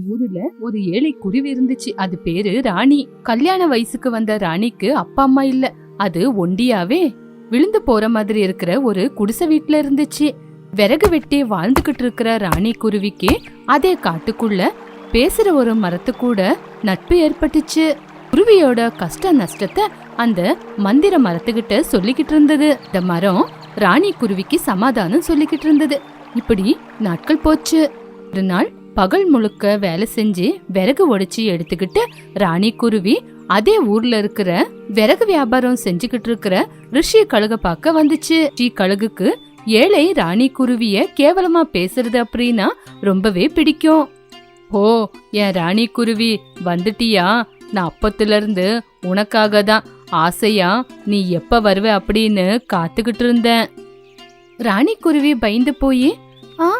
ஊருல ஒரு ஏழை குருவி இருந்துச்சு. அது பேரு ராணி. கல்யாண வயசுக்கு வந்த ராணிக்கு அப்பா அம்மா இல்ல. அது ஒண்டியாவே விழுந்து போற மாதிரி இருக்கிற ஒரு குடிசை வீட்டுல இருந்துச்சு. விறகு வெட்டி வாழ்ந்துகிட்டு இருக்கிற ராணி குருவிக்கு அதே காட்டுக்குள்ள பேசுற ஒரு மரத்து கூட நட்பு ஏற்பட்டுச்சு. குருவியோட கஷ்ட நஷ்டத்தை அந்த மந்திர மரத்துக்கிட்ட சொல்லிக்கிட்டு இருந்தது. இந்த மரம் ராணி குருவிக்கு சமாதானம் சொல்லிக்கிட்டு இருந்தது. இப்படி நாட்கள் போச்சு. ஒரு நாள் பகல் முழுக்க வேலை செஞ்சு விறகு ஒடிச்சு எடுத்துக்கிட்டு ராணி குருவி அதே ஊர்ல இருக்கிற விறகு வியாபாரம் செஞ்சுக்கிட்டு இருக்கிற ரிஷி கழுக பார்க்க வந்துச்சு. ரிஷி கழுகுக்கு ஏழை ராணி குருவிய கேவலமா பேசுறது அப்படின்னா ரொம்பவே பிடிக்கும். ஓ என் ராணி குருவி வந்துட்டியா? நான் அப்பத்துல இருந்து உனக்காக தான் ஆசையா நீ எப்ப வருவ அப்படின்னு காத்துக்கிட்டு இருந்தேன். ராணி குருவி பயந்து போய் ஆ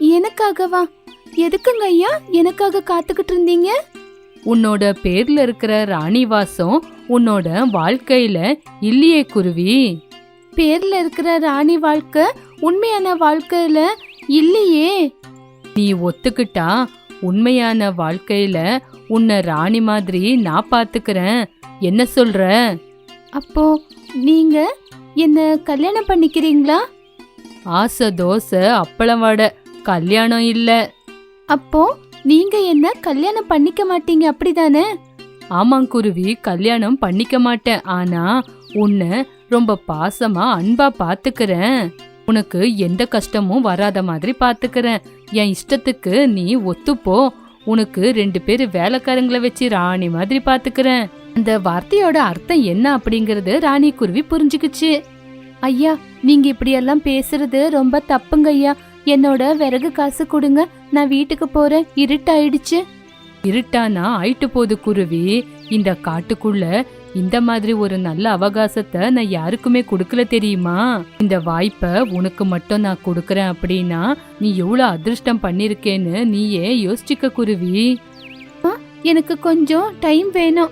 எனக்காகவா? எதுக்குங்க ஐயா? எனக்காக காத்துக்கிட்டு இருந்தீங்க? உன்னோட பேர்ல இருக்கிற ராணி வாசம் உன்னோட வாழ்க்கையில இல்லையே குருவி. பேர்ல இருக்கிற ராணி வாழ்க்கை உண்மையான வாழ்க்கையில இல்லையே. நீ ஒத்துக்கிட்டா உண்மையான வாழ்க்கையில உன்னை ராணி மாதிரி நான் பாத்துக்கிறேன். என்ன சொல்ற? அப்போ நீங்க என்ன கல்யாணம் பண்ணிக்கிறீங்களா? ஆசை தோசை அப்பளம் வடை. கல்யாணம் இல்ல. அப்போ நீங்க என்ன கல்யாணம் பண்ணிக்க மாட்டீங்க அப்படிதானே? ஆமாங் குருவி கல்யாணம் பண்ணிக்க மாட்டேன். ஆனா உன்னை ரொம்ப பாசமா அன்பா பாத்துக்கிறேன். உனக்கு எந்த கஷ்டமும் வராத மாதிரி பாத்துக்கிறேன். என் இஷ்டத்துக்கு நீ ஒத்துப்போ. உனக்கு ரெண்டு பேர் வேலைக்காரங்களை வச்சு ராணி மாதிரி பாத்துக்கிறேன். அந்த வார்த்தையோட அர்த்தம் என்ன அப்படிங்கறது ராணி குருவி புரிஞ்சுக்குச்சு. ஐயா நீங்க இப்படியெல்லாம் பேசுறது ரொம்ப தப்புங்க ஐயா. என்னோட விறகு காசு கொடுங்க. நான் வீட்டுக்கு போறேன். இருட்டாயிடுச்சு. இருட்டானா? ஆயிட்டு போது குருவி. இந்த காட்டுக்குள்ள இந்த மாதிரி ஒரு நல்ல அவகாசத்தை நான் யாருக்குமே கொடுக்கல தெரியுமா? இந்த வாய்ப்பை உனக்கு மட்டும் நான் கொடுக்கறேன் அப்படின்னா நீ எவ்வளவு அதிர்ஷ்டம் பண்ணிருக்கேன்னு நீயே யோசிச்சுக்க குருவி. எனக்கு கொஞ்சம் டைம் வேணும்.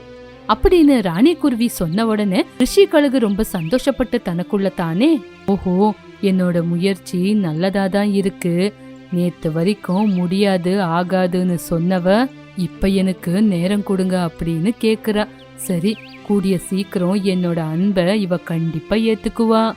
அப்படின்னு ராணி குருவி சொன்ன உடனே ரிஷி கழுகு ரொம்ப சந்தோஷப்பட்டு தனக்குள்ள தானே? ஓஹோ என்னோட முயற்சி நல்லதா தான் இருக்கு. நேத்து வரைக்கும் முடியாது ஆகாதுன்னு சொன்னவ இப்ப எனக்கு நேரம் கொடுங்க அப்படின்னு கேக்குறா. சரி கூடிய சீக்கிரம் என்னோட அன்பை இவ கண்டிப்பா ஏத்துக்குவா.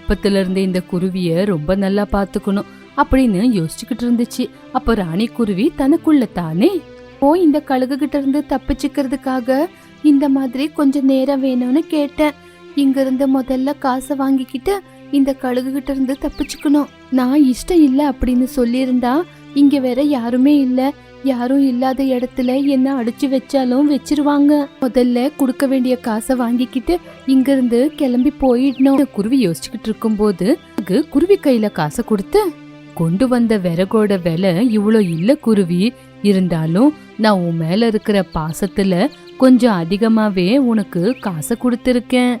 இப்பத்துல இருந்து இந்த குருவிய ரொம்ப நல்லா பாத்துக்கணும் அப்படின்னு யோசிச்சுக்கிட்டு இருந்துச்சு. அப்ப ராணி குருவி தனக்குள்ள தானே ஓ இந்த கழுகு கிட்ட இருந்து தப்பிச்சுக்கிறதுக்காக இந்த மாதிரி கொஞ்சம் நேரம் வேணும்னு கேட்டேன். இங்க இருந்து முதல்ல காசை வாங்கிக்கிட்டு இந்த கழுகு கிட்ட இருந்து தப்பிச்சுக்கணும். நான் இஷ்டம் இல்லை அப்படின்னு சொல்லியிருந்தா இங்க வேற யாருமே இல்ல. யாரும் இல்லாத இடத்துல என்ன அடிச்சு வச்சாலும் வச்சிருவாங்க. முதல்ல கொடுக்க வேண்டிய காசை வாங்கிக்கிட்டு இங்க இருந்து கிளம்பி போயிடணும். குருவி யோசிச்சுக்கிட்டு இருக்கும்போது போது குருவி கையில காசை கொடுத்து கொண்டு வந்த விறகோட விலை இவ்வளோ இல்ல குருவி. இருந்தாலும் நான் உன் மேல இருக்கிற பாசத்துல கொஞ்சம் அதிகமாவே உனக்கு காசை கொடுத்துருக்கேன்.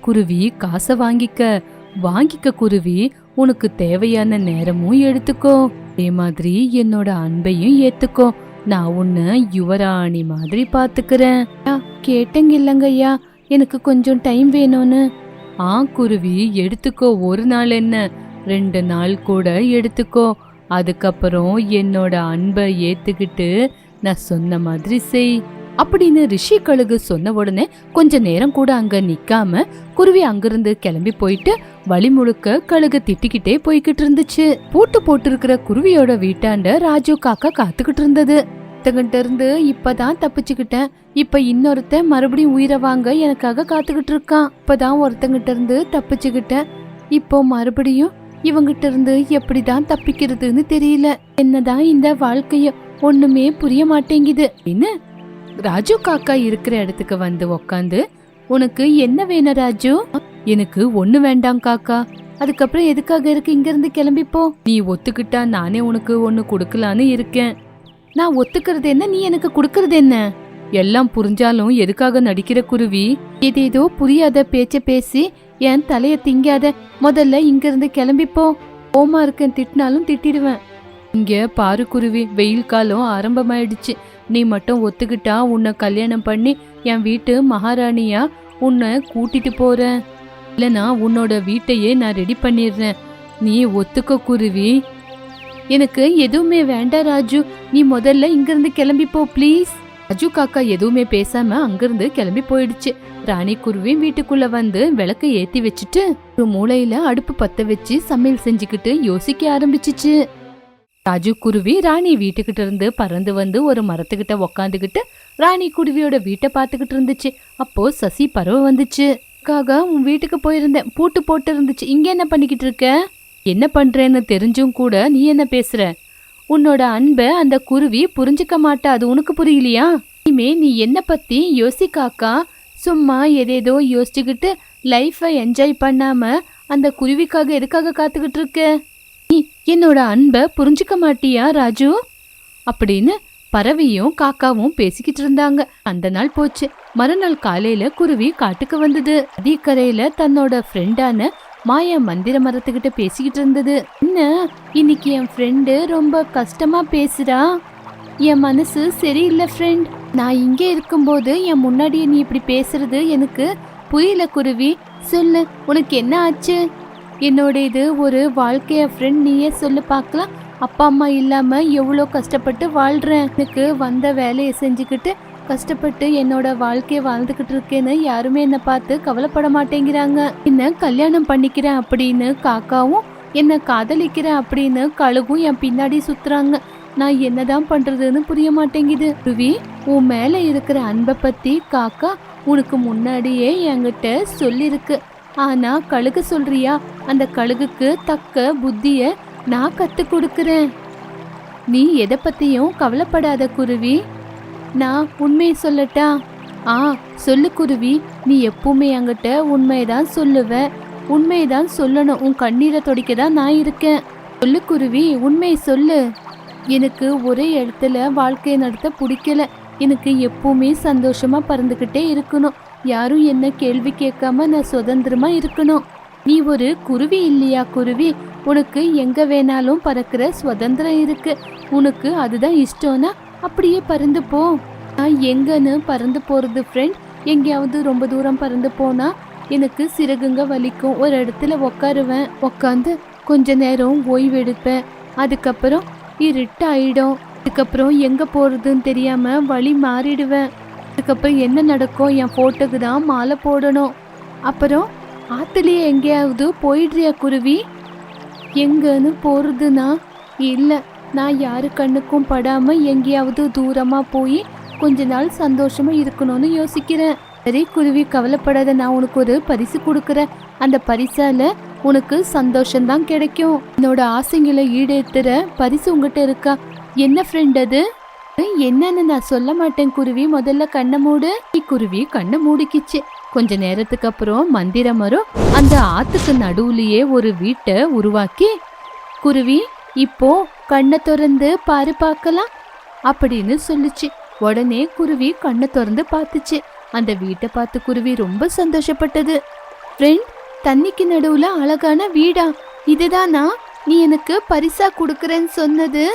குருவி காசை வாங்கிக்க. வாங்கிக்க குருவி. உனக்கு தேவையான நேரமும் எடுத்துக்கோ. அதே மாதிரி என்னோட அன்பையும் ஏத்துக்கோ. நான் உன்னை யுவராணி மாதிரி பாத்துக்கிறேன். கேட்டங்க கேட்டேங்க எனக்கு கொஞ்சம் டைம் வேணும்னு. ஆ குருவி எடுத்துக்கோ. ஒரு நாள் என்ன? ரெண்டு நாள் கூட எடுத்துக்கோ. அதுக்கப்புறம் என்னோட அன்பை ஏத்துக்கிட்டு நான் சொன்ன மாதிரி செய். அப்படின்னு ரிஷி கழுகு சொன்ன உடனே கொஞ்ச நேரம் கூட அங்க நிக்காம குருவி அங்கிருந்து கிளம்பி போயிட்டு வழி முழுக்க கழுகு திட்டிக்கிட்டே போய்கிட்டு இருந்துச்சு. பூட்டு போட்டிருக்கிற குருவியோட வீட்டாண்ட ராஜு காக்கா காத்துக்கிட்டு இருந்தது. ஒருத்தங்கிட்ட இருந்து இப்பதான் தப்பிச்சுக்கிட்டேன். இப்ப இன்னொருத்தன் மறுபடியும் உயிரை வாங்க எனக்காக காத்துக்கிட்டு இருக்கான். இப்பதான் ஒருத்தங்கிட்ட இருந்து தப்பிச்சுக்கிட்டேன். இப்போ மறுபடியும் இவங்கிட்ட இருந்து எப்படிதான் தப்பிக்கிறதுன்னு தெரியல. என்னதான் இந்த வாழ்க்கைய ஒண்ணுமே புரிய மாட்டேங்குது. என்ன? ராஜு காக்கா இருக்கிற இடத்துக்கு வந்து உக்காந்து உனக்கு என்ன வேணும் ராஜு? எனக்கு ஒண்ணு வேண்டாம் காக்கா. அதுக்கப்புறம் எதுக்காக இருக்கு? இங்க இருந்து கிளம்பிப்போ நீ ஒத்துக்கிட்டா நானே உனக்கு ஒண்ணு கொடுக்கலான்னு இருக்கேன். நான் ஒத்துக்கிறது என்ன? நீ எனக்கு கொடுக்கறது என்ன? எல்லாம் புரிஞ்சாலும் எதுக்காக நடிக்கிற குருவி? ஏதேதோ புரியாத பேச்ச பேசி என் தலைய திங்காத. முதல்ல இங்க இருந்து கிளம்பிப்போ ஓமா இருக்கேன். திட்டினாலும் திட்டிடுவேன். இங்க பாரு குருவி. வெயில் காலம் ஆரம்பமாயிடுச்சு. நீ மட்டும் ஒத்துக்கிட்டா உன்னை கல்யாணம் பண்ணி என் வீட்டு மகாராணியா? உன்னை கூட்டிட்டு போறேன். இல்லைனா உன்னோட வீட்டையே நான் ரெடி பண்ணிடுறேன். நீ ஒத்துக்க குருவி. எனக்கு எதுவுமே வேண்டாம் ராஜு. நீ முதல்ல இங்கிருந்து கிளம்பி போ ப்ளீஸ் ராஜு காக்கா எதுவுமே பேசாம அங்கிருந்து கிளம்பி போயிடுச்சு. ராணி குருவி வீட்டுக்குள்ள வந்து விளக்க ஏத்தி வச்சுட்டு ஒரு மூளையில அடுப்பு பத்த வச்சு சமையல் செஞ்சுக்கிட்டு யோசிக்க ஆரம்பிச்சிச்சு. ராஜு குருவி ராணி வீட்டுக்கிட்ட இருந்து பறந்து வந்து ஒரு மரத்துக்கிட்ட உக்காந்துக்கிட்டு ராணி குருவியோட வீட்டை பார்த்துக்கிட்டு இருந்துச்சு. அப்போ சசி பறவை வந்துச்சு. காக உன் வீட்டுக்கு போயிருந்தேன். பூட்டு போட்டு இருந்துச்சு. இங்க என்ன பண்ணிக்கிட்டு இருக்க? என்ன பண்றேன்னு தெரிஞ்சும் கூட நீ என்ன பேசுற? உன்னோட அன்பை அந்த குருவி புரிஞ்சுக்க மாட்டா. அது உனக்கு புரியலையா? இனிமே நீ என்ன பத்தி யோசிக்காக்கா? சும்மா எதேதோ யோசிச்சுக்கிட்டு லைஃப்பை என்ஜாய் பண்ணாம அந்த குருவிக்காக எதுக்காக காத்துக்கிட்டு இருக்க? நீ என்னோட அன்பை புரிஞ்சுக்க மாட்டியா ராஜு? அப்படின்னு பறவையும் காக்காவும் பேசிக்கிட்டு இருந்தாங்க. அந்த நாள் போச்சு. மறுநாள் காலையில குருவி காட்டுக்கு வந்தது. நதிக்கரையில தன்னோட ஃப்ரெண்டான மாயா மந்திர மரத்துக்கிட்ட பேசிக்கிட்டு இருந்தது. என்ன இன்னைக்கு என் ஃப்ரெண்டு ரொம்ப கஷ்டமா பேசுறா? என் மனசு சரியில்லை ஃப்ரெண்ட் நான் இங்கே இருக்கும்போது என் முன்னாடியே நீ இப்படி பேசுறது எனக்கு புரியல குருவி. சொல்லு உனக்கு என்ன ஆச்சு? என்னோட இது ஒரு வாழ்க்கைய ஃப்ரெண்ட் நீயே சொல்லு பார்க்கலாம். அப்பா அம்மா இல்லாம எவ்வளோ கஷ்டப்பட்டு வாழ்றேன். எனக்கு வந்த வேலையை செஞ்சுக்கிட்டு கஷ்டப்பட்டு என்னோட வாழ்க்கையை வாழ்ந்துக்கிட்டு இருக்கேன்னு யாருமே என்னை பார்த்து கவலைப்பட மாட்டேங்கிறாங்க. என்ன கல்யாணம் பண்ணிக்கிறேன் அப்படின்னு காக்காவும் என்ன காதலிக்கிறேன் அப்படின்னு கழுகும் என் பின்னாடி சுத்துறாங்க. நான் என்னதான் பண்றதுன்னு புரிய மாட்டேங்குது. ருவி உன் மேல இருக்கிற அன்பை பத்தி காக்கா உனக்கு முன்னாடியே என்கிட்ட சொல்லியிருக்கு ஆனா கழுகு சொல்றியா? அந்த கழுகுக்கு தக்க புத்திய நான் கத்து கொடுக்கறேன். நீ எதை பத்தியும் கவலைப்படாத குருவி. நான் உண்மையை சொல்லட்டா? ஆ சொல்லு குருவி. நீ எப்பவுமே என்கிட்ட உண்மையதான் சொல்லுவ. உண்மையதான் சொல்லணும். உன் கண்ணீரை துடைக்க தான் நான் இருக்கேன். சொல்லு குருவி உண்மையை சொல்லு. எனக்கு ஒரே இடத்துல வாழ்க்கையை நடத்த பிடிக்கல. எனக்கு எப்பவுமே சந்தோஷமா பறந்துக்கிட்டே இருக்கணும். யாரும் என்ன கேள்வி கேட்காம நான் சுதந்திரமா இருக்கணும். நீ ஒரு குருவி இல்லையா குருவி? உனக்கு எங்க வேணாலும் பறக்கிற சுதந்திரம் இருக்கு. உனக்கு அதுதான் இஷ்டம்னா அப்படியே பறந்து போ. நான் எங்கன்னு பறந்து போறது ஃப்ரெண்ட் எங்கேயாவது ரொம்ப தூரம் பறந்து போனா எனக்கு சிறகுங்க வலிக்கும். ஒரு இடத்துல உக்காருவேன். உக்காந்து கொஞ்ச நேரம் ஓய்வு எடுப்பேன். அதுக்கப்புறம் இருட்டு ஆயிடும் அதுக்கப்புறம் எங்க போறதுன்னு தெரியாம வழி மாறிடுவேன். அதுக்கப்புறம் என்ன நடக்கும் என் ஃபோட்டோக்கு தான் மாலை போடணும். அப்புறம் ஆத்துலயே எங்கேயாவது போயிடுறியா குருவி? எங்கன்னு போகிறதுனா இல்லை நான் யாரு கண்ணுக்கும் படாமல் எங்கேயாவது தூரமாக போய் கொஞ்ச நாள் சந்தோஷமாக இருக்கணும்னு யோசிக்கிறேன். சரி குருவி கவலைப்படாத நான் உனக்கு ஒரு பரிசு கொடுக்குறேன். அந்த பரிசால உனக்கு சந்தோஷம்தான் கிடைக்கும். என்னோட ஆசைங்களை ஈடேற்றுற பரிசு உங்ககிட்ட இருக்கா? என்ன ஃப்ரெண்ட் அது? என்னன்னு நான் சொல்ல மாட்டேன் குருவி. முதல்ல கண்ணை மூடு. குருவி கண்ணை மூடிக்கிச்சு. கொஞ்ச நேரத்துக்கு அப்புறம் மந்திர மரம் அந்த ஆத்துக்கு நடுவுலயே ஒரு வீட்டை உருவாக்கி குருவி இப்போ கண்ணை திறந்து பாரு பார்க்கலாம் அப்படின்னு சொல்லுச்சு. உடனே குருவி கண்ணை திறந்து பார்த்துச்சு. அந்த வீட்டை பார்த்து குருவி ரொம்ப சந்தோஷப்பட்டது. ஃப்ரெண்ட் தண்ணிக்கு நடுவுல அழகான வீடா. இதுதானா? நீ எனக்கு பரிசா கொடுக்குறேன்னு சொன்னது.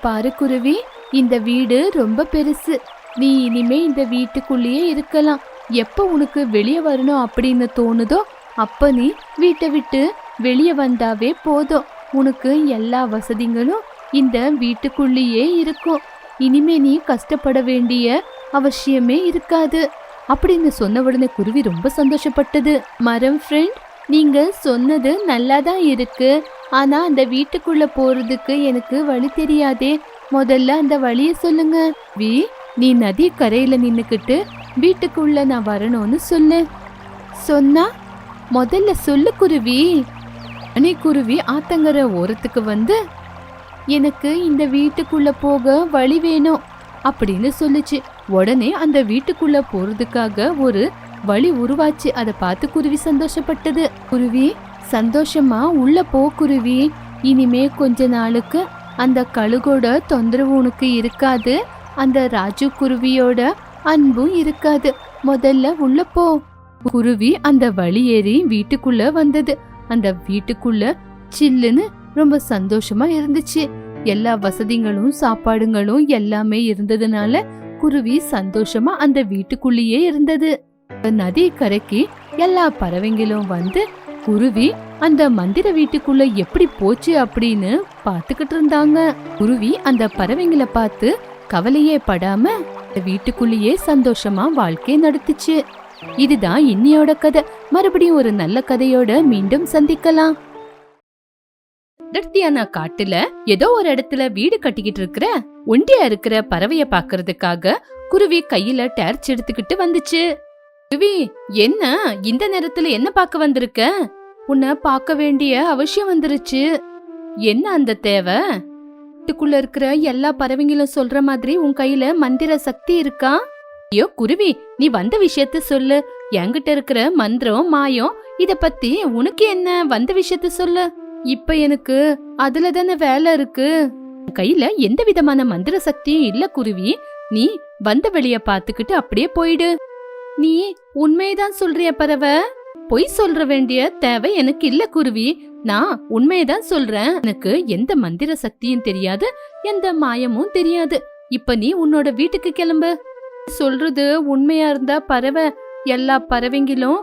பாரு குருவி இந்த வீடு ரொம்ப பெருசு. நீ இனிமே இந்த வீட்டுக்குள்ளேயே இருக்கலாம். எப்போ உனக்கு வெளியே வரணும் அப்படின்னு தோணுதோ அப்போ நீ வீட்டை விட்டு வெளியே வந்தாவே போதும். உனக்கு எல்லா வசதிகளும் இந்த வீட்டுக்குள்ளேயே இருக்கும். இனிமே நீ கஷ்டப்பட வேண்டிய அவசியமே இருக்காது. அப்படின்னு சொன்ன உடனே குருவி ரொம்ப சந்தோஷப்பட்டது. மரம் ஃப்ரெண்ட் நீங்க சொன்னது நல்லா தான் இருக்கு. ஆனா அந்த வீட்டுக்குள்ள போறதுக்கு எனக்கு வழி தெரியாதே. முதல்ல அந்த வழியை சொல்லுங்க. வி நீ நதி கரையில நின்னுக்கிட்டு வீட்டுக்குள்ள நான் வரணும்னு சொல்லு. சொன்னா முதல்ல சொல்லு குருவி. அணி குருவி ஆத்தங்கர ஓரத்துக்கு வந்து எனக்கு இந்த வீட்டுக்குள்ள போக வழி வேணும் அப்படின்னு சொல்லுச்சு. உடனே அந்த வீட்டுக்குள்ள போறதுக்காக ஒரு வழி உருவாச்சு. அதை பார்த்து குருவி சந்தோஷப்பட்டது. குருவி சந்தோஷமா உள்ள போ குருவி. இனிமே கொஞ்ச நாளுக்கு அந்த கழுகோட தொந்தரவு உனக்கு இருக்காது. அந்த ராஜு குருவியோட அன்பும் இருக்காது. முதல்ல உள்ள போ. குருவி அந்த வழி ஏறி வீட்டுக்குள்ள வந்தது. அந்த வீட்டுக்குள்ள சில்லுன்னு ரொம்ப சந்தோஷமா இருந்துச்சு. எல்லா வசதிகளும் சாப்பாடுங்களும் எல்லாமே இருந்ததுனால குருவி சந்தோஷமா அந்த வீட்டுக்குள்ளேயே இருந்தது. நதி கரைக்கு எல்லா பறவைங்களும் வந்து குருவி அந்த மந்திர வீட்டுக்குள்ள எப்படி போச்சு அப்படின்னு பாத்துக்கிட்டு இருந்தாங்க. குருவி அந்த பறவைங்களை பார்த்து கவலையே படாம அந்த வீட்டுக்குள்ளேயே சந்தோஷமா வாழ்க்கை நடத்துச்சு. இதுதான் இன்னியோட கதை. மறுபடியும் ஒரு நல்ல கதையோட மீண்டும் சந்திக்கலாம். அடர்த்தியான காட்டுல ஏதோ ஒரு இடத்துல வீடு கட்டிக்கிட்டு இருக்கிற ஒண்டியா இருக்கிற பறவைய பாக்குறதுக்காக குருவி கையில டேர்ச் எடுத்துக்கிட்டு வந்துச்சு. குருவி என்ன? இந்த நேரத்துல என்ன பார்க்க வந்திருக்க? உன்னை பார்க்க வேண்டிய அவசியம் வந்துருச்சு. என்ன அந்த தேவை? வீட்டுக்குள்ள இருக்கிற எல்லா பறவைங்களும் சொல்ற மாதிரி உன் கையில மந்திர சக்தி இருக்கா? ஐயோ குருவி நீ வந்த விஷயத்த சொல்லு. என்கிட்ட இருக்கிற மந்திரம் மாயம் இத பத்தி உனக்கு என்ன? வந்த விஷயத்த சொல்லு. இப்ப எனக்கு அதுல தானே வேலை இருக்கு. கையில எந்த விதமான மந்திர சக்தியும் இல்ல குருவி. நீ வந்த வெளிய பாத்துக்கிட்டு அப்படியே போயிடு. நீ உண்மையதான் சொல்றிய பறவை. பொய் சொல்ற வேண்டிய தேவை எனக்கு இல்ல குருவி. நான் உண்மையதான் சொல்றேன். எனக்கு எந்த மந்திர சக்தியும் தெரியாது எந்த மாயமும் தெரியாது. இப்ப நீ உன்னோட வீட்டுக்கு கிளம்பு. சொல்றது உண்மையா இருந்தா பறவை எல்லா பறவைங்களும்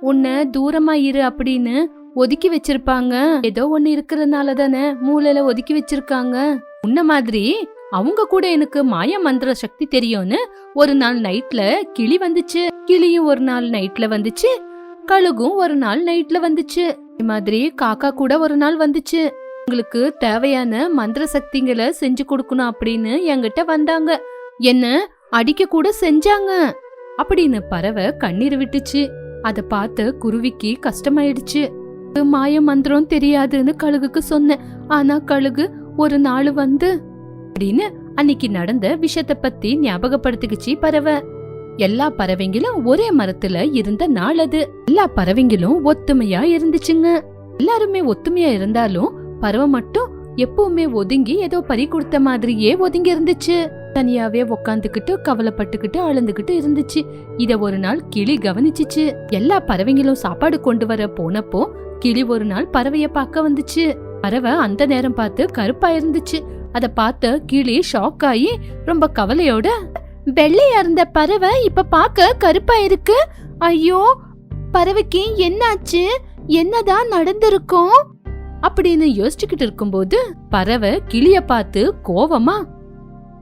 உன்னை தூரமா இரு அப்படின்னு ஒதுக்கி வச்சிருப்பாங்க. ஏதோ ஒண்ணு இருக்கிறதுனால தானே மூலையில ஒதுக்கி வச்சிருக்காங்க. உன்ன மாதிரி அவங்க கூட எனக்கு மாய மந்திர சக்தி தெரியும்னு ஒரு நாள் நைட்ல கிளி வந்துச்சு. கிளியும் ஒரு நாள் நைட்ல வந்துச்சு. கழுகும் ஒரு நாள் நைட்ல வந்துச்சு. இது மாதிரி காக்கா கூட ஒரு நாள் வந்துச்சு. உங்களுக்கு தேவையான மந்திர சக்திங்களை செஞ்சு கொடுக்கணும் அப்படின்னு என்கிட்ட வந்தாங்க. என்ன? அடிக்க கூட செஞ்சாங்க. அப்படின்னு பறவை கண்ணீர் விட்டுச்சு. அத பார்த்த குருவிக்கு கஷ்டமாயிடுச்சு. மாய மந்திரம் தெரியாதுன்னு கழுகுக்கு சொன்னேன். ஆனா கழுகு ஒரு நாள் வந்து அப்படின்னு அன்னைக்கு நடந்த விஷயத்த பத்தி ஞாபகப்படுத்திக்கிச்சு பறவை. எல்லா பறவைங்களும் ஒரே மரத்துல இருந்த நாள் அது. எல்லா பறவைங்களும் ஒத்துமையா இருந்துச்சுங்க. எல்லாருமே ஒத்துமையா இருந்தாலும் பறவை மட்டும் எப்பவுமே ஒதுங்கி ஏதோ பறி கொடுத்த மாதிரியே ஒதுங்கி இருந்துச்சு தனியாவே உக்காந்துக்கிட்டு கவலைப்பட்டுக்கிட்டு அழுந்துகிட்டு இருந்துச்சு. இத ஒரு நாள் கிளி கவனிச்சுச்சு. எல்லா பறவைங்களும் சாப்பாடு கொண்டு வர போனப்போ கிளி ஒரு நாள் பறவைய பார்க்க வந்துச்சு. பறவை அந்த நேரம் பார்த்து கருப்பா இருந்துச்சு. அத பார்த்த கிளி ஷாக் ஆகி ரொம்ப கவலையோட வெள்ளையா இருந்த பறவை இப்ப பார்க்க கருப்பா இருக்கு. ஐயோ பறவைக்கு என்னாச்சு? என்னதான் நடந்திருக்கும்? அப்படின்னு யோசிச்சுக்கிட்டு இருக்கும்போது பறவை கிளிய பார்த்து கோவமா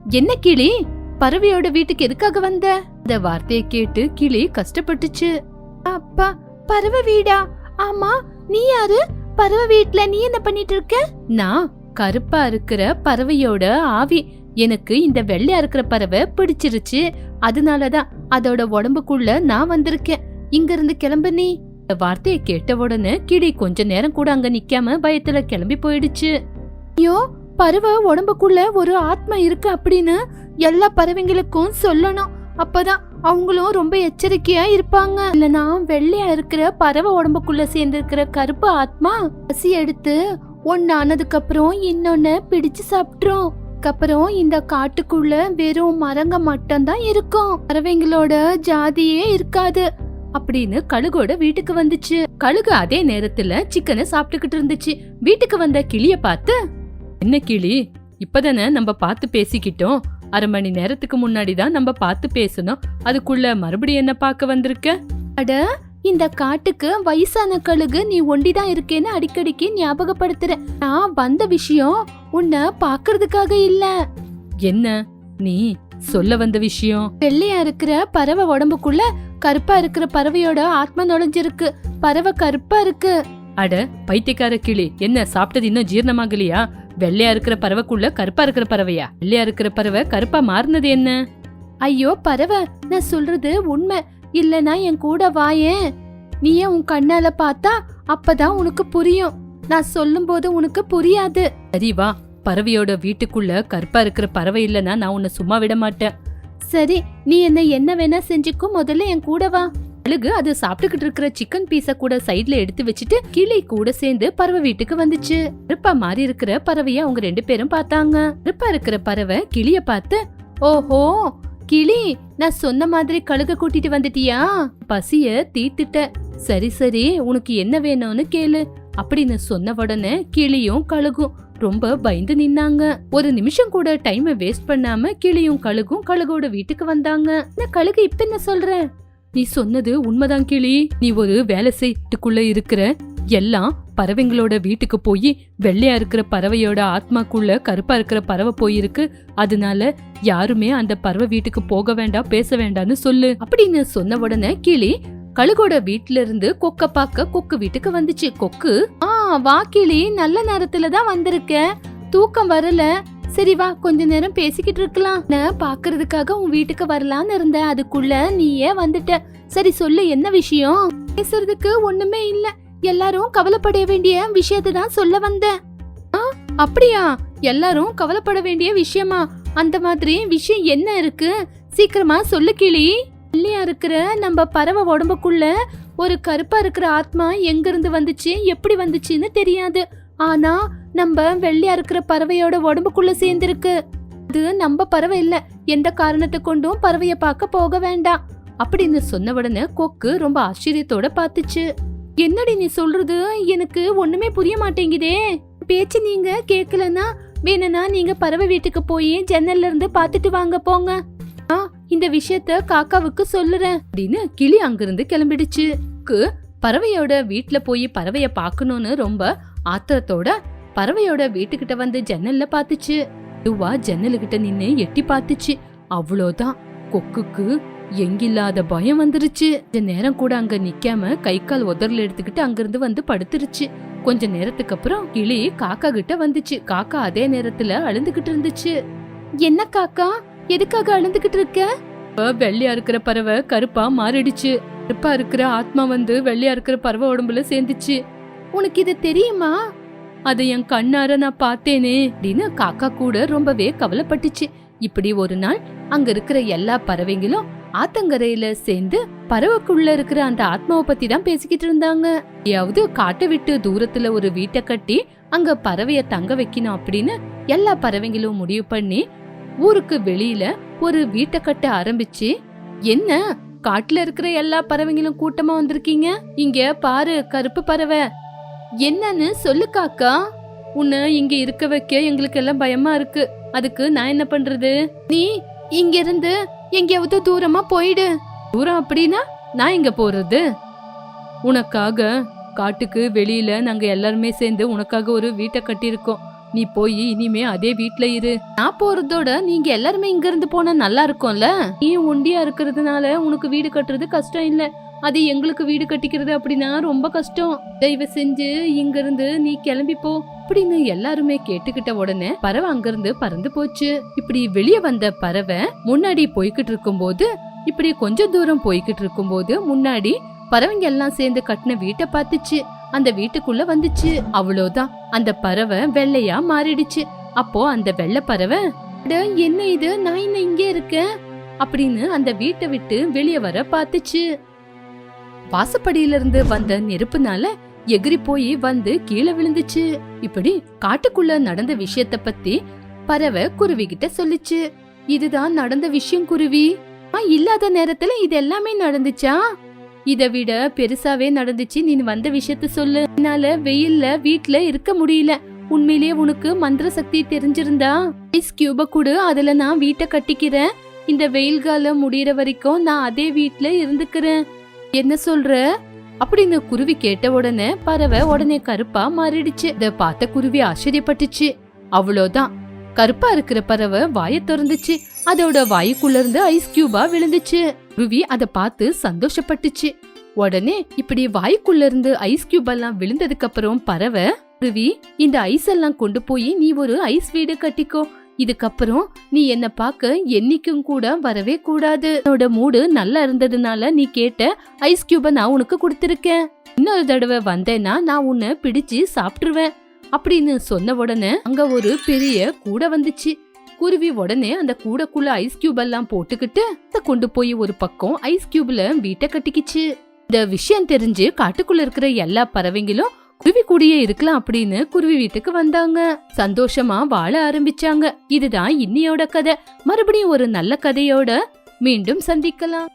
என்ன கிளி? பறவையோட வீட்டுக்கு எதுக்காக வந்த? இந்த வார்த்தையை கேட்டு கிளி கஷ்டப்பட்டுச்சு. அப்பா பறவை வீடா? ஆமா நீ யாரு? பறவை வீட்ல நீ என்ன பண்ணிட்டு இருக்க? நான் கருப்பா இருக்கிற பறவையோட ஆவி எனக்கு இந்த வெள்ளையா இருக்கிற பறவை பிடிச்சிருச்சு. அதனாலதான் அதோட உடம்புக்குள்ள நான் வந்திருக்கேன். இங்க இருந்து கிளம்பு நீ. இந்த வார்த்தையை கேட்ட உடனே கிளி கொஞ்ச நேரம் கூட அங்க நிக்காம பயத்துல கிளம்பி போயிடுச்சு. ஐயோ பறவை உடம்புக்குள்ள ஒரு ஆத்மா இருக்கு அப்படின்னு எல்லா பறவைங்களுக்கும் சொல்லணும். அப்பதான் அவங்களும் ரொம்ப எச்சரிக்கையா இருப்பாங்க. இல்லனா வெள்ளையா இருக்கிற பறவை உடம்புக்குள்ள சேர்ந்திருக்கிற கருப்பு ஆத்மா பசி எடுத்து ஒன்னு ஆனதுக்கு அப்புறம் இன்னொன்னு பிடிச்சு சாப்பிட்டுரும். அதுக்கப்புறம் இந்த காட்டுக்குள்ள வெறும் மரங்க மட்டும்தான் இருக்கும். பறவைங்களோட ஜாதியே இருக்காது. அப்படின்னு கழுகோட வீட்டுக்கு வந்துச்சு. கழுகு அதே நேரத்துல சிக்கனை சாப்பிட்டுக்கிட்டு இருந்துச்சு. வீட்டுக்கு வந்த கிளிய பார்த்து என்ன கிளி? இப்பதானே நம்ம பார்த்து பேசிக்கிட்டோம். அரை மணி நேரத்துக்கு முன்னாடி தான் நம்ம பார்த்து பேசணும். அதுக்குள்ள மறுபடியும் என்ன பார்க்க வந்திருக்க? அட இந்த காட்டுக்கு வயசான கழுகு நீ ஒண்டிதான் இருக்கேன்னு அடிக்கடிக்கு ஞாபகப்படுத்துற. நான் வந்த விஷயம் உன்னை பாக்குறதுக்காக இல்ல. என்ன? நீ சொல்ல வந்த விஷயம்? வெள்ளையா இருக்கிற பறவை உடம்புக்குள்ள கருப்பா இருக்கிற பறவையோட ஆத்மா நுழைஞ்சிருக்கு. பறவை கருப்பா இருக்கு. அட பைத்தியக்கார கிளி என்ன சாப்பிட்டது இன்னும் ஜீரணமாகலையா? வெள்ளையா இருக்கிற பறவைக்குள்ள கருப்பா இருக்கிற பறவையா? வெள்ளையா இருக்கிற பறவை கருப்பா மாறினது என்ன? ஐயோ பறவை நான் சொல்றது உண்மை. இல்லனா என் கூட வாயேன் நீயே உன் கண்ணால பார்த்தா அப்பதான் உனக்கு புரியும். நான் சொல்லும்போது உனக்கு புரியாது. சரி வா பறவையோட வீட்டுக்குள்ள கருப்பா இருக்கிற பறவை இல்லனா நான் உன்னை சும்மா விட மாட்டேன். சரி நீ என்ன என்ன வேணா செஞ்சுக்கோ முதல்ல என் கூட வா. அழுகு அது சாப்பிட்டுக்கிட்டு இருக்கிற சிக்கன் பீஸ கூட சைடுல எடுத்து வச்சுட்டு கிளி கூட சேர்ந்து பறவை வீட்டுக்கு வந்துச்சு. கருப்பா மாறி இருக்கிற பறவைய அவங்க ரெண்டு பேரும் பார்த்தாங்க. கருப்பா இருக்கிற பறவை கிளிய பார்த்து ஓஹோ கிளி நான் சொன்ன மாதிரி கழுக கூட்டிட்டு வந்துட்டியா? பசிய தீர்த்துட்ட. சரி சரி உனக்கு என்ன வேணும்னு கேளு. அப்படின்னு சொன்ன உடனே கிளியும் கழுகும். ரொம்ப பயந்து நின்னாங்க. ஒரு நிமிஷம் கூட டைம் வேஸ்ட் பண்ணாம கிளியும் கழுகும் கழுகோட வீட்டுக்கு வந்தாங்க. நான் கழுகு இப்ப என்ன சொல்ற? நீ சொன்னது உண்மைதான் கிளி. நீ ஒரு வேலை செய்யட்டுக்குள்ள இருக்கிற எல்லாம் பறவைங்களோட வீட்டுக்கு போய் வெள்ளையா இருக்கிற பறவையோட ஆத்மாக்குள்ள கருப்பா இருக்கிற பறவை போயிருக்கு. அதனால யாருமே அந்த பறவை வீட்டுக்கு போக வேண்டாம் பேச வேண்டாம்னு சொல்லு. அப்படின்னு சொன்ன உடனே கிளி கழுகோட வீட்ல இருந்து கொக்க பார்க்க கொக்கு வீட்டுக்கு வந்துச்சு. கொக்கு ஆ வா கிளி நல்ல நேரத்துல தான் வந்திருக்க. தூக்கம் வரல. சரி வா கொஞ்ச நேரம் பேசிக்கிட்டு இருக்கலாம். நான் பாக்குறதுக்காக உன் வீட்டுக்கு வரலான்னு இருந்தேன். அதுக்குள்ள நீயே வந்துட்ட. சரி சொல்லு என்ன விஷயம்? பேசுறதுக்கு ஒண்ணுமே இல்லை. எல்லாரும் கவலைப்பட வேண்டிய விஷயத்தை தான் சொல்ல வந்தேன். ஆ, அப்படியா? எல்லாரும் கவலைப்பட வேண்டிய விஷயமா? அந்த மாதிரி விஷயம் என்ன இருக்கு? சீக்கிரமா சொல்லு கிளி. வெள்ளையா இருக்கிற நம்ம பறவை உடம்புக்குள்ள ஒரு கருப்பா இருக்கிற ஆத்மா எங்க இருந்து வந்துச்சு எப்படி வந்துச்சுன்னு தெரியாது. ஆனா நம்ம வெள்ளையா இருக்கிற பறவையோட உடம்புக்குள்ள சேர்ந்திருக்கு. அது நம்ம பறவை இல்ல. எந்த காரணத்தை கொண்டும் பறவைய பார்க்க போக வேண்டாம். அப்படின்னு சொன்ன உடனே கொக்கு ரொம்ப ஆச்சரியத்தோட பார்த்துச்சு. என்னடி நீ சொல்றது? எனக்கு ஒண்ணுமே புரிய மாட்டேங்குதே. பேச்சு நீங்க கேக்கலன்னா வேணும்னா நீங்க பறவை வீட்டுக்கு போய் ஜன்னல்ல இருந்து பாத்துட்டு வாங்க போங்க. ஆ இந்த விஷயத்த காக்காவுக்கு சொல்லுறேன். அப்படின்னு கிளி அங்கிருந்து கிளம்பிடுச்சு. பறவையோட வீட்டுல போய் பறவைய பாக்கணும்னு ரொம்ப ஆத்திரத்தோட பறவையோட வீட்டுக்கிட்ட வந்து ஜன்னல்ல பாத்துச்சு. துவா ஜன்னலுக்கிட்ட நின்னு எட்டி பாத்துச்சு. அவ்வளோதான். கொக்குக்கு எங்கில்லாத பயம் வந்துருச்சு. கொஞ்ச நேரம் கூட அங்க நிக்காம கை கால் உதறல எடுத்துக்கிட்டு அங்கிருந்து வந்து படுத்துருச்சு. கொஞ்ச நேரத்துக்கு அப்புறம் கிளி காக்கா கிட்ட வந்துச்சு. காக்கா அதே நேரத்துல அழுந்துகிட்டு இருந்துச்சு. என்ன காக்கா? எதுக்காக அழுந்துகிட்டு இருக்க? வெள்ளையா இருக்கிற பறவை கருப்பா மாறிடுச்சு. கருப்பா இருக்கிற ஆத்மா வந்து வெள்ளையா இருக்கிற பறவை உடம்புல சேர்ந்துச்சு. உனக்கு இது தெரியுமா? அதை என் கண்ணார நான் பார்த்தேனே அப்படின்னு காக்கா கூட ரொம்பவே கவலைப்பட்டுச்சு. இப்படி ஒரு நாள் அங்க இருக்கிற எல்லா பறவைங்களும் ஆத்தங்கரையில சேர்ந்து பறவைக்குள்ள இருக்கிற அந்த ஆத்மாவை பத்தி தான் பேசிக்கிட்டு இருந்தாங்க. ஏதாவது காட்டை விட்டு தூரத்துல ஒரு வீட்டை கட்டி அங்க பறவைய தங்க வைக்கணும் அப்படின்னு எல்லா பறவைங்களும் முடிவு பண்ணி ஊருக்கு வெளியில ஒரு வீட்டை கட்ட ஆரம்பிச்சு என்ன? காட்டுல இருக்கிற எல்லா பறவைங்களும் கூட்டமா வந்திருக்கீங்க? இங்க பாரு கருப்பு பறவை. என்னன்னு சொல்லு காக்கா. உன்னை இங்க இருக்க வைக்க எங்களுக்கு எல்லாம் பயமா இருக்கு. அதுக்கு நான் என்ன பண்றது? நீ இங்க இருந்து எங்கேயாவது தூரமா போயிடு. தூரம் அப்படின்னா நான் இங்க போறது. உனக்காக காட்டுக்கு வெளியில நாங்க எல்லாருமே சேர்ந்து உனக்காக ஒரு வீட்டை கட்டியிருக்கோம். நீ போய் இனிமே அதே வீட்ல இரு. நான் போறதோட நீங்க எல்லாருமே இங்க இருந்து போனா நல்லா இருக்கும்ல? நீ ஒண்டியா இருக்கிறதுனால உனக்கு வீடு கட்டுறது கஷ்டம் இல்ல. அது எங்களுக்கு வீடு கட்டிக்கிறது அப்படின்னா ரொம்ப கஷ்டம். தயவு செஞ்சு இங்கிருந்து நீ கிளம்பிப்போ அப்படின்னு எல்லாருமே கேட்டுக்கிட்ட உடனே பறவை அங்கிருந்து பறந்து போச்சு. இப்படி வெளியே வந்த பறவை முன்னாடி போய்கிட்டு இருக்கும்போது இப்படி கொஞ்ச தூரம் போய்கிட்டு இருக்கும்போது முன்னாடி பறவைங்க எல்லாம் சேர்ந்து கட்டின வீட்டை பார்த்துச்சு. அந்த வீட்டுக்குள்ள வந்துச்சு. அவ்வளோதான். அந்த பறவை வெள்ளையா மாறிடுச்சு. அப்போ அந்த வெள்ளை பறவை "அட, என்ன இது? நான் என்ன இங்கே இருக்கேன். அப்படின்னு அந்த வீட்டை விட்டு வெளியே வர பார்த்துச்சு. வாசப்படியிலிருந்து வந்த நெருப்புனால எகிரி போய் வந்து கீழே விழுந்துச்சு. இப்படி காட்டுக்குள்ள நடந்த விஷயத்த பத்தி பறவை குருவி கிட்ட சொல்லுச்சு. இதுதான் நடந்த விஷயம் குருவி. இல்லாத நேரத்துல இது எல்லாமே நடந்துச்சா? இத விட பெருசாவே நடந்துச்சு. நீ வந்த விஷயத்த சொல்லு. என்னால வெயில்ல வீட்ல இருக்க முடியல. உண்மையிலேயே உனக்கு மந்திர சக்தி தெரிஞ்சிருந்தா? ஐஸ் கியூப கொடு. அதுல நான் வீட்டை கட்டிக்கிறேன். இந்த வெயில் காலம் முடியற வரைக்கும் நான் அதே வீட்ல இருந்துக்கிறேன். என்ன சொல்ற? அப்படின்னு குருவி கேட்ட உடனே பறவை உடனே கருப்பா மாறிடுச்சு. இத பார்த்த குருவி ஆச்சரியப்பட்டுச்சு. அவ்வளோதான். கருப்பா இருக்கிற பறவை வாயை திறந்துச்சு. அதோட வாய்க்குள்ள இருந்து ஐஸ் கியூபா விழுந்துச்சு. குருவி அத பார்த்து சந்தோஷப்பட்டுச்சு. உடனே இப்படி வாய்க்குள்ள இருந்து ஐஸ் கியூப் எல்லாம் விழுந்ததுக்கு அப்புறம் பறவை குருவி இந்த ஐஸ் எல்லாம் கொண்டு போய் நீ ஒரு ஐஸ் வீடு கட்டிக்கோ. இதுக்கப்புறம் நீ என்ன பார்க்க என்னைக்கும் கூட வரவே கூடாது. என்னோட மூடு நல்லா இருந்ததுனால நீ கேட்ட ஐஸ் கியூப நான் உனக்கு கொடுத்துருக்கேன். இன்னொரு தடவை வந்தேன்னா நான் உன்னை பிடிச்சு சாப்பிட்டுருவேன். அப்படின்னு சொன்ன உடனே அங்க ஒரு பெரிய கூடை வந்துச்சு. குருவி உடனே அந்த கூடக்குள்ள ஐஸ் கியூப் எல்லாம் போட்டுக்கிட்டு கொண்டு போய் ஒரு பக்கம் ஐஸ் கியூப்ல வீட்டை கட்டிக்கிச்சு. இந்த விஷயம் தெரிஞ்சு காட்டுக்குள்ள இருக்கிற எல்லா பறவைங்களும் குருவி கூடியே இருக்கலாம் அப்படின்னு குருவி வீட்டுக்கு வந்தாங்க. சந்தோஷமா வாழ ஆரம்பிச்சாங்க. இதுதான் இன்னியோட கதை. மறுபடியும் ஒரு நல்ல கதையோட மீண்டும் சந்திக்கலாம்.